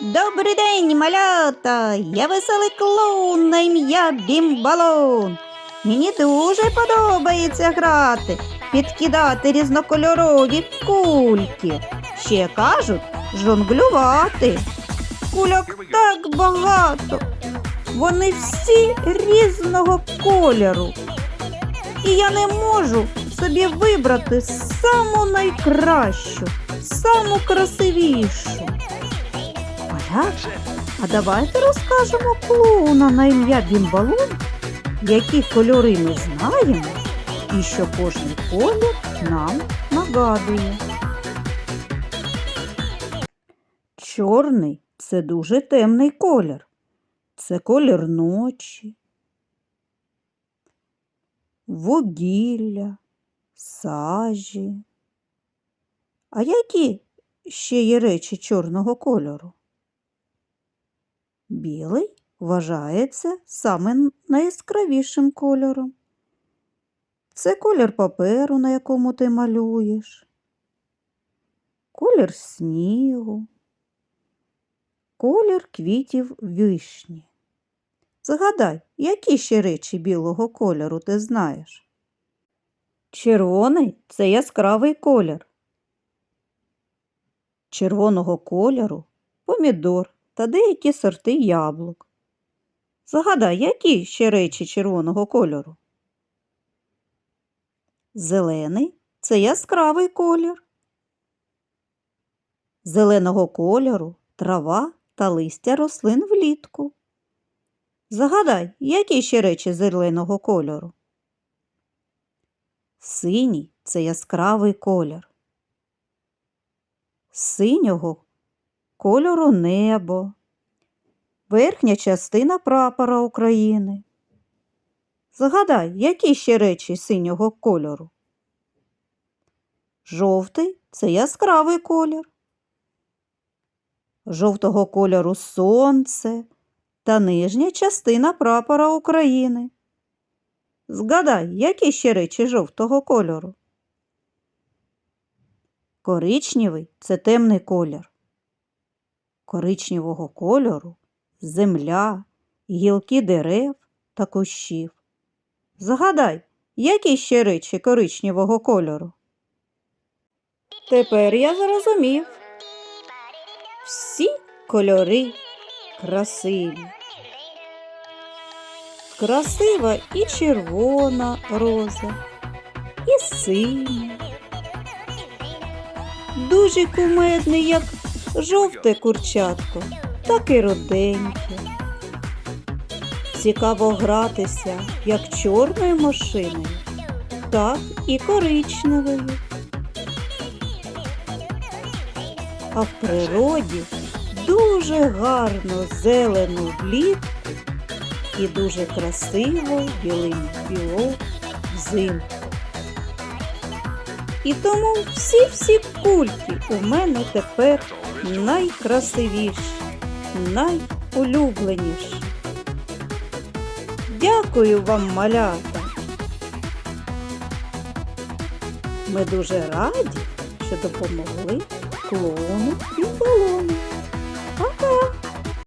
Добрий день, малята! Я веселий клоун на ім'я Бімбалон. Мені дуже подобається грати, підкидати різнокольорові кульки. Ще кажуть, жонглювати. Кульок так багато. Вони всі різного кольору. І я не можу собі вибрати саму найкращу, саму красивішу. Малята, а давайте розкажемо клоуна на ім'я Бімбалон, які кольори ми знаємо і що кожен колір нам нагадує. Чорний це дуже темний колір. Це колір ночі, вугілля, сажі. А які ще є речі чорного кольору? Білий вважається саме найяскравішим кольором. Це колір паперу, на якому ти малюєш, колір снігу, колір квітів вишні. Згадай, які ще речі білого кольору ти знаєш? Червоний це яскравий колір. Червоного кольору помідор та деякі сорти яблук. Згадай, які ще речі червоного кольору? Зелений це яскравий колір. Зеленого кольору трава та листя рослин влітку. Загадай, які ще речі зеленого кольору? Синій це яскравий колір. Синього кольору небо, верхня частина прапора України. Згадай, які ще речі синього кольору? Жовтий це яскравий колір. Жовтого кольору сонце та нижня частина прапора України. Згадай, які ще речі жовтого кольору? Коричневий це темний колір. Коричневого кольору земля, гілки дерев та кущів. Згадай, які ще речі коричневого кольору? Тепер я зрозумів. Всі кольори красиві. Красива і червона роза, і синя. Дуже кумедний, як жовте курчатко, так і руденьке. Цікаво гратися як чорною машиною, так і коричневою. А в природі дуже гарно зелену влітку і дуже красиво білим білок взимку. І тому всі-всі кульки у мене тепер найкрасивіші, найулюбленіші. Дякую вам, малята. Ми дуже раді, що допомогли клоуну і балону. Пока!